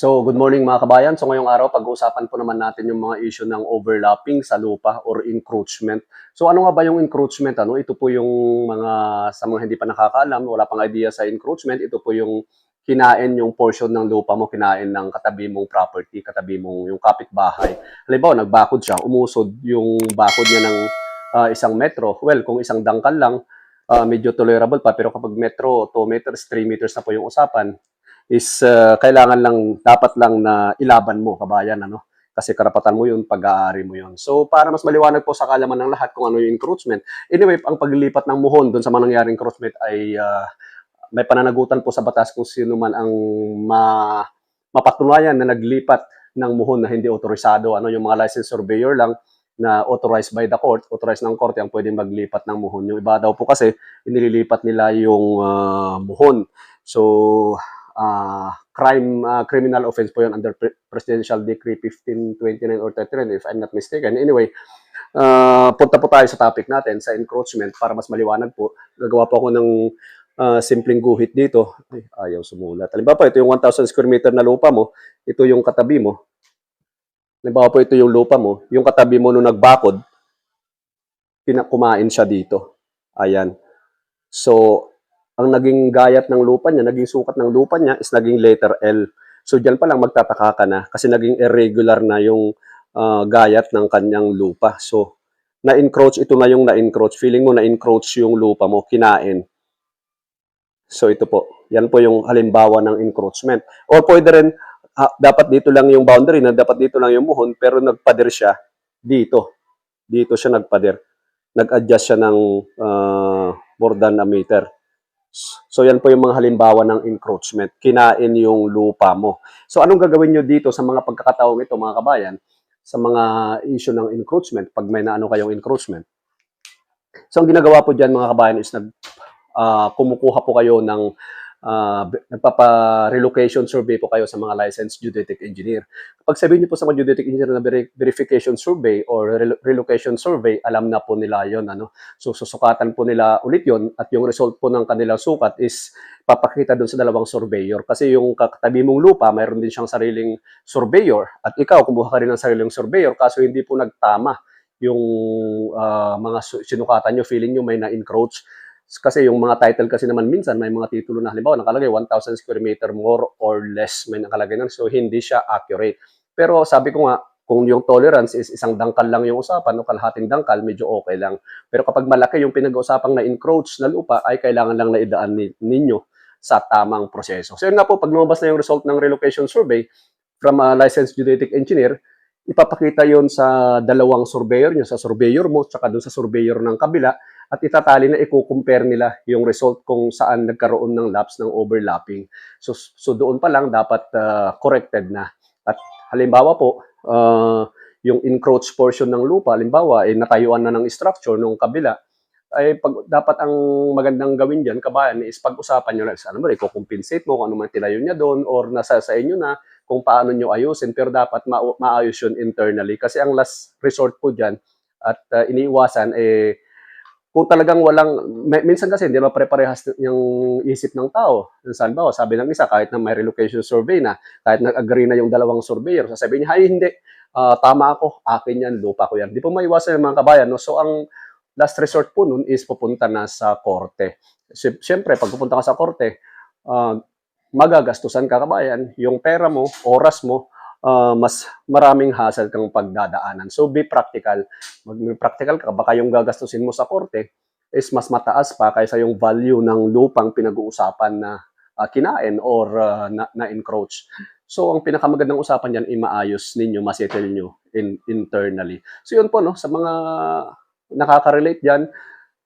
So, good morning mga kabayan. So, ngayong araw, pag-uusapan po naman natin yung mga issue ng overlapping sa lupa or encroachment. So, ano nga ba yung encroachment? Ano? Ito po yung mga, sa mga hindi pa nakakaalam, wala pang idea sa encroachment, ito po yung kinain yung portion ng lupa mo, kinain ng katabi mong property, katabi mong yung kapitbahay. Halimbawa, nagbakod siya, umusod yung bakod niya ng ah, isang metro. Well, kung isang dangkal lang, ah, medyo tolerable pa. Pero kapag metro, 2 meters, 3 meters na po yung usapan, is uh, kailangan lang, dapat lang na ilaban mo, kabayan, ano? Kasi karapatan mo yun, pag-aari mo yun. So, para mas maliwanag po sa kalaman ng lahat kung ano yung encroachment. Anyway, ang paglilipat ng muhon doon sa mga nangyaring encroachment ay uh, may pananagutan po sa batas kung sino man ang ma mapatunayan na naglipat ng muhon na hindi otorisado. Ano yung mga licensed surveyor lang na authorized by the court, authorized ng korte ang pwedeng maglipat ng muhon. Yung iba daw po kasi, inililipat nila yung ah, muhon. So, uh, crime uh, criminal offense po yun under Pre- Presidential Decree 1529 or 39 if I'm not mistaken. Anyway, uh, punta po tayo sa topic natin sa encroachment para mas maliwanag po. Gagawa po ako ng uh, simpleng guhit dito. Ay, ayaw sumulat. Halimbawa po, ito yung 1,000 square meter na lupa mo. Ito yung katabi mo. Halimbawa po, ito yung lupa mo. Yung katabi mo nung nagbakod, pinakumain siya dito. Ayan. So, ang naging gayat ng lupa niya, naging sukat ng lupa niya is naging letter L. So diyan pa lang magtataka ka na kasi naging irregular na yung ah, gayat ng kanyang lupa. So na-encroach ito na yung na-encroach. Feeling mo na-encroach yung lupa mo, kinain. So ito po, yan po yung halimbawa ng encroachment. Or pwede rin, ah, dapat dito lang yung boundary na dapat dito lang yung muhon, pero nagpader siya dito. Dito siya nagpader. Nag-adjust siya ng ah, more than a meter. So yan po yung mga halimbawa ng encroachment. Kinain yung lupa mo. So anong gagawin nyo dito sa mga pagkakataong ito mga kabayan? Sa mga issue ng encroachment, pag may naano kayong encroachment. So ang ginagawa po dyan mga kabayan is nag, ah, kumukuha po kayo ng ah, nagpapa-relocation survey po kayo sa mga licensed geodetic engineer. Kapag sabihin niyo po sa mga geodetic engineer na veri- verification survey or relo- relocation survey, alam na po nila yon ano. So susukatan po nila ulit yon at yung result po ng kanilang sukat is papakita doon sa dalawang surveyor. Kasi yung katabi mong lupa, mayroon din siyang sariling surveyor at ikaw kumuha ka rin ng sariling surveyor kaso hindi po nagtama yung ah, mga sinukatan nyo, feeling nyo may na-encroach. Kasi yung mga title kasi naman minsan may mga titulo na halimbawa nakalagay 1,000 square meter more or less may nakalagay nun. So hindi siya accurate. Pero sabi ko nga, kung yung tolerance is isang dangkal lang yung usapan o kalahating dangkal, medyo okay lang. Pero kapag malaki yung pinag-uusapang na encroach na lupa, ay kailangan lang na idaan ni- ninyo sa tamang proseso. So yun nga po, pag lumabas na yung result ng relocation survey from a licensed geodetic engineer, ipapakita yon sa dalawang surveyor nyo, sa surveyor mo, tsaka doon sa surveyor ng kabila, at itatali na i-compare nila yung result kung saan nagkaroon ng lapse ng overlapping. So, so doon pa lang dapat ah, corrected na. At halimbawa po, ah, yung encroach portion ng lupa, halimbawa, eh, natayuan na ng structure nung kabila, ay pag, dapat ang magandang gawin diyan kabayan is pag-usapan niyo lang ano mo i-compensate mo kung ano man tinayo niya doon or nasa sa inyo na kung paano niyo ayusin pero dapat ma- maayos yun internally kasi ang last resort po diyan at uh, iniiwasan eh kung talagang walang minsan kasi hindi mapare-parehas yung isip ng tao. Saan ba? Sabi ng isa kahit na may relocation survey na, kahit nag-agree na yung dalawang surveyor, sasabihin niya, "Ay hindi, ah, tama ako, akin yan, lupa ko yan." Di po maiwasan yung mga kabayan, no? So ang last resort po nun is pupunta na sa korte. Si- Siyempre, pag pupunta ka sa korte, ah, magagastusan ka kabayan, yung pera mo, oras mo, ah, mas maraming hassle kang pagdadaanan. So be practical. Mag practical ka, baka yung gagastusin mo sa korte is mas mataas pa kaysa yung value ng lupang pinag-uusapan na ah, kinain or ah, na, na-encroach. So, ang pinakamagandang usapan diyan ay maayos ninyo, masettle nyo in, internally. So, yun po, no, sa mga nakaka-relate diyan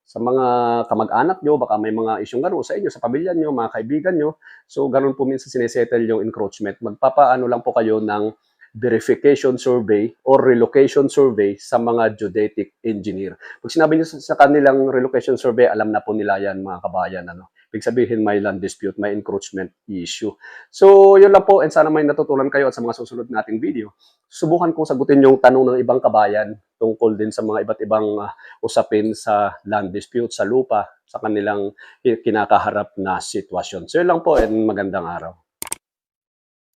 sa mga kamag-anak nyo, baka may mga isyong gano'n sa inyo, sa pamilya nyo, mga kaibigan nyo. So, ganun po minsan sinesettle yung encroachment. Magpapaano lang po kayo ng verification survey or relocation survey sa mga geodetic engineer. Pag sinabi nyo sa, sa kanilang relocation survey, alam na po nila yan mga kabayan. Ano? Ibig sabihin may land dispute, may encroachment issue. So, yun lang po and sana may natutunan kayo at sa mga susunod nating video. Subukan kong sagutin yung tanong ng ibang kabayan tungkol din sa mga iba't ibang ah, usapin sa land dispute, sa lupa, sa kanilang kinakaharap na sitwasyon. So, yun lang po and magandang araw.